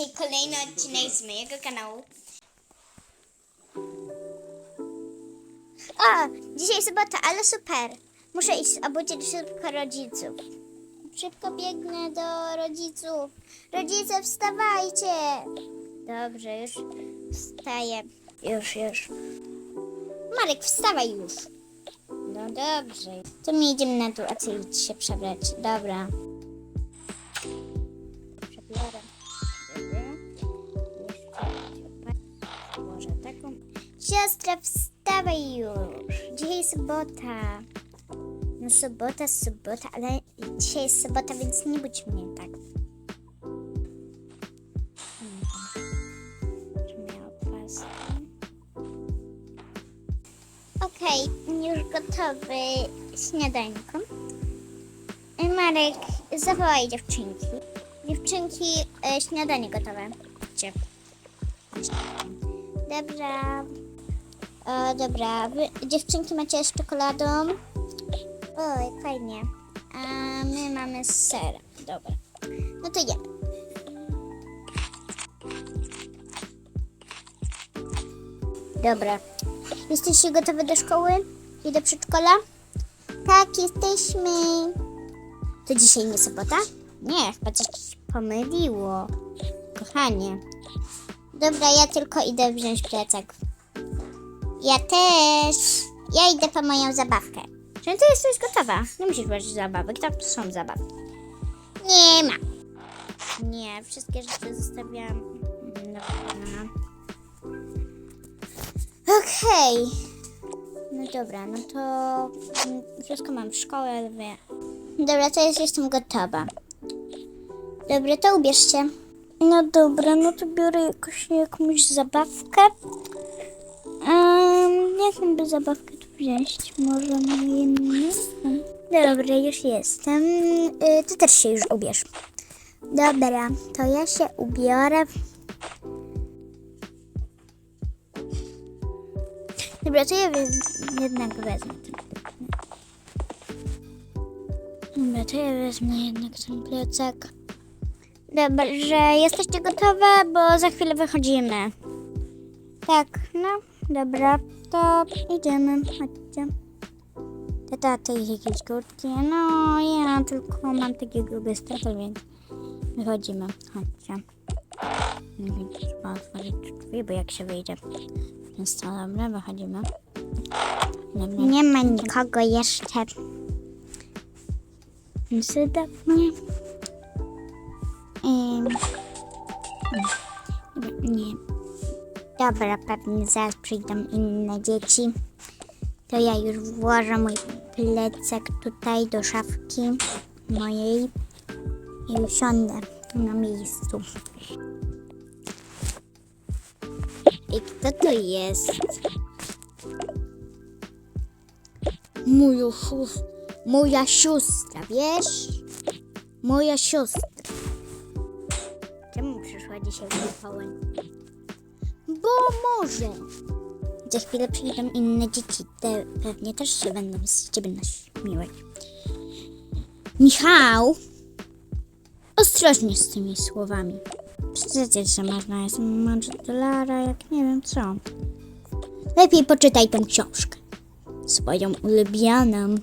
dzisiaj kolejny odcinek z mojego kanału. O, dzisiaj sobota, ale super. Muszę iść obudzić szybko rodziców. Szybko biegnę do rodziców. Rodzice, wstawajcie. Dobrze, już wstaję. Już, już. Marek, wstawaj już. No dobrze. To my idziemy na dół, a się przebrać. Dobra. Siostra, wstawaj już. Dzisiaj sobota. No sobota, sobota, ale dzisiaj jest sobota, więc nie budź mnie tak. Okej, już gotowy śniadanko. E, Marek, zawołaj dziewczynki. Dziewczynki, e, śniadanie gotowe. Gdzie? O, dobra, wy, dziewczynki macie z czekoladą. O, jak fajnie. A my mamy z serem. Dobra. No to jemy. Dobra. Jesteście gotowe do szkoły i do przedszkola? Tak, jesteśmy. To dzisiaj nie sobota? Nie, chyba coś pomyliło. Kochanie. Dobra, ja tylko idę wziąć plecak. Ja też. Ja idę po moją zabawkę. Czy ty jesteś gotowa? Nie musisz brać zabawek, tam są zabawki. Nie ma. Nie, wszystkie rzeczy zostawiłam. Dobra. Okej. No dobra, no to wszystko mam w szkole, ale wie. Dobra, to jest, jestem gotowa. Dobra, to ubierzcie. No dobra, no to biorę jakoś jakąś zabawkę. Jaką by zabawkę tu wziąć? Może na jedną? Dobra, już jestem. Y, ty też się już ubierz. Dobra, to ja się ubiorę. Dobra, to ja jednak wezmę ten plecak. Dobra, to ja wezmę jednak ten plecak. Dobrze, jesteście gotowe, bo za chwilę wychodzimy. Tak, no, dobra, to idziemy, chodźcie. Tata, ty jakieś kurtki? No, ja tylko mam takie grube stopy, więc wychodzimy, chodźcie. Nie wiem, czy trzeba otworzyć drzwi, bo jak się wyjdzie więc to dobra, wychodzimy. Dobra. Nie ma nikogo jeszcze. Cudownie. Ym. Nie. Dobra, pewnie zaraz przyjdą inne dzieci. To ja już włożę mój plecak tutaj do szafki mojej i usiądę na miejscu. I kto to jest? Moja siostra. Moja siostra, wiesz? Moja siostra. Czemu przyszła dzisiaj Mikołaj? Bo może. Za chwilę przyjdą inne dzieci. Te pewnie też się będą z ciebie naśmiewać. Michał! Ostrożnie z tymi słowami. Przecież, że można jest dolara, jak nie wiem co. Lepiej poczytaj tę książkę. Swoją ulubioną.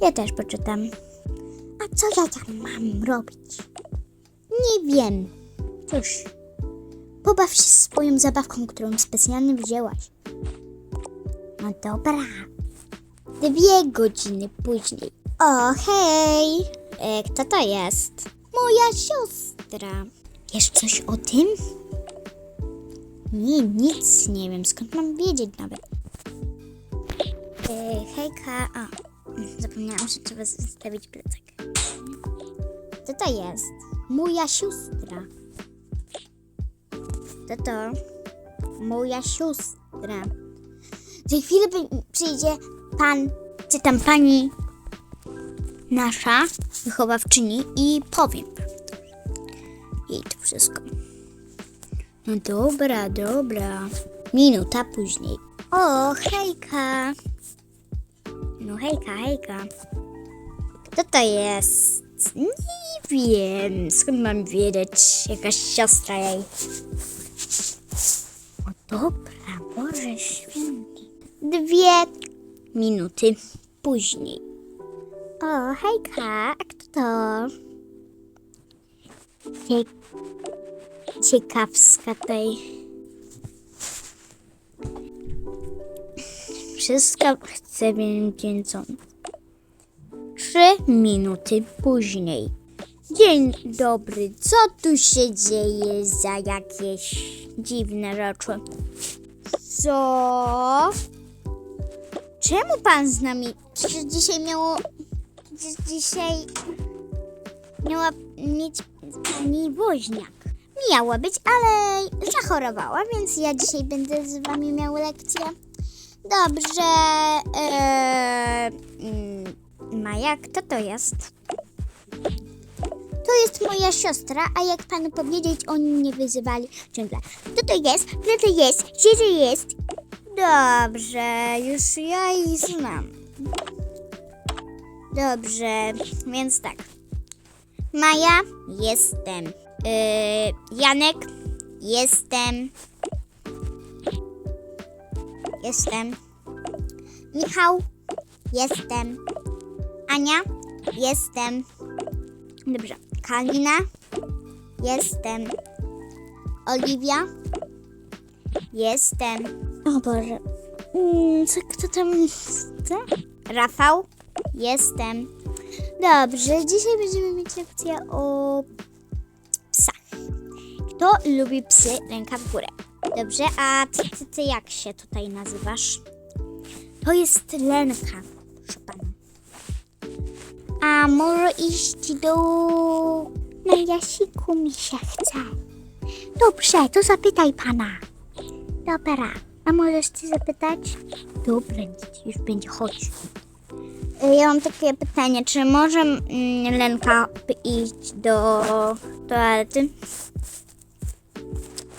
Ja też poczytam. A co ja tam mam robić? Nie wiem. Cóż, pobaw się swoją zabawką, którą specjalnie wzięłaś. No dobra. Dwie godziny później. O, hej! E, kto to jest? Moja siostra. Wiesz coś o tym? Nie, nic nie wiem. Skąd mam wiedzieć nawet? E, hejka. A, zapomniałam, że trzeba zostawić plecak. Co to jest? Moja siostra. To to moja siostra. Chwilę przy- przyjdzie pan, czy tam pani nasza wychowawczyni i powiem wam to. Wszystko. No dobra, dobra. Minuta później. O, hejka. No hejka, hejka. Kto to jest? Nie wiem. Skąd mam wiedzieć? Jakaś siostra jej. O dobra, Boże. Dwie minuty później. O, hejka, a kto to? Cie... Ciekawska tej. Wszystko chcę co. Trzy minuty później. Dzień dobry, co tu się dzieje za jakieś dziwne rzeczy? Co? Czemu pan z nami? Przecież dzisiaj miało. Przecież dzisiaj miała mieć pani woźniak. Miała być, ale zachorowała, więc ja dzisiaj będę z wami miał lekcję. Dobrze. Eee, mm, Maja, kto to jest? To jest moja siostra, a jak panu powiedzieć, oni mnie wyzywali ciągle. Kto to jest? Kto to jest? Gdzie to jest? Dobrze, już ja ich znam. Dobrze, więc tak. Maja, jestem. Yy, Janek, jestem. Jestem. Michał, jestem. Ania, jestem. Dobrze. Kalina, jestem. Oliwia, jestem. O Boże. Mm, co, kto tam co? Rafał, jestem. Dobrze, dzisiaj będziemy mieć lekcję o psach. Kto lubi psy? Ręka w górę. Dobrze, a ty, ty, ty jak się tutaj nazywasz? To jest Lenka, proszę. A może iść do... Na jasiku mi się chce. Dobrze, to zapytaj pana. Dobra, a możesz ty zapytać? Dobra, już będzie, chodź. Y, Ja mam takie pytanie, czy może mm, Lenka iść do toalety?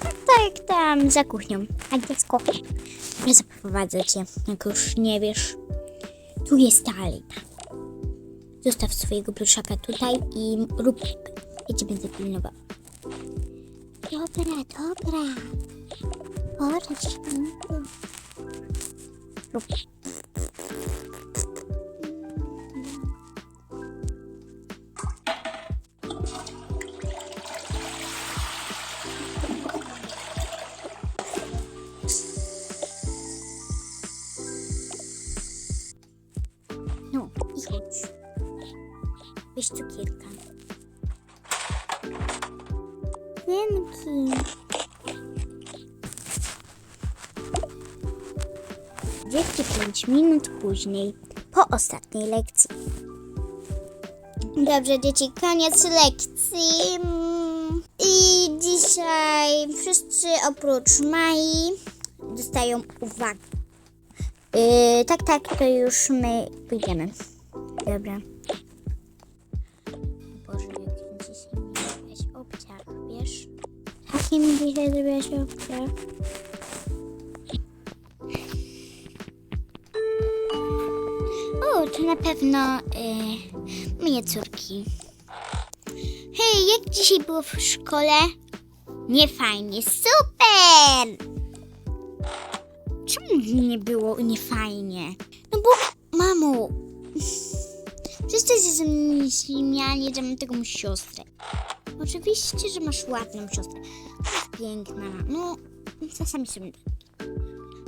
Tak, tam za kuchnią. A dziecko, ja zaprowadzę cię, jak już nie wiesz. Tu jest toaleta. Zostaw swojego pluszaka tutaj i rób. Ja cię będę pilnował. Dobra, dobra. Var. Yok. No, yes. Wish to kill 45 minut później, po ostatniej lekcji. Dobrze, dzieci, koniec lekcji. I dzisiaj wszyscy oprócz Mai dostają uwagę. Yy, tak, tak, to już my pójdziemy. Dobra. Boże, jakim dzisiaj miałeś obciach, wiesz? Jakim dzisiaj zrobiłaś obciach? Na pewno y, moje córki. Hej, jak dzisiaj było w szkole? Nie fajnie, super! Czemu nie było niefajnie? No bo, mamo, wszyscy się ze mnie śmiali, że mam taką siostrę. Oczywiście, że masz ładną siostrę. Piękna. No, czasami takie.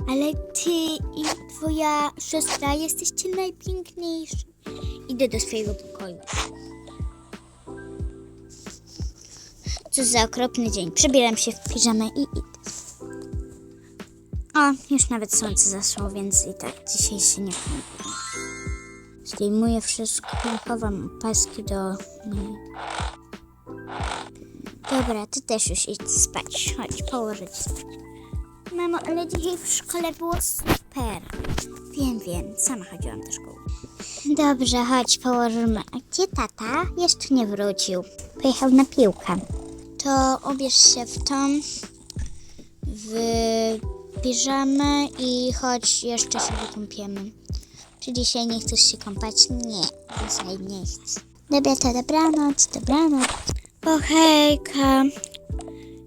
Ale ty i twoja siostra jesteście najpiękniejsi. Idę do swojego pokoju. Co za okropny dzień. Przebieram się w piżamę i idę. O, już nawet słońce zasło, więc i tak dzisiaj się nie kąpię. Zdejmuję wszystko, chowam paski do... Dobra, ty też już idź spać. Chodź, położę cię spać. Mamo, ale dzisiaj w szkole było super. Wiem, wiem, sama chodziłam do szkoły. Dobrze, chodź, położymy. A gdzie tata? Jeszcze nie wrócił. Pojechał na piłkę. To ubierz się w tą, w piżamę i chodź, jeszcze się wykąpiemy. Czy dzisiaj nie chcesz się kąpać? Nie, dzisiaj nie chcę. Dobra, to dobranoc, dobranoc. O hejka.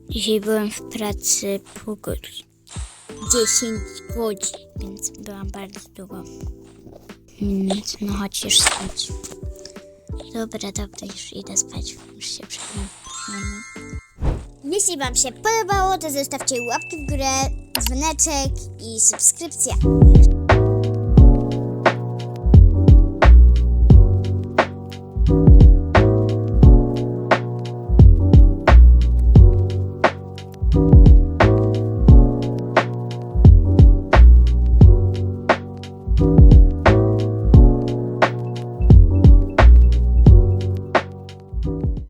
Dzisiaj byłem w pracy pół godziny. 10 godzin, więc byłam bardzo długo. Więc no chodź już spać. Dobra, dobra, już idę spać. Już się przekonam. Jeśli Wam się podobało, to zostawcie łapki w górę, dzwoneczek i subskrypcję.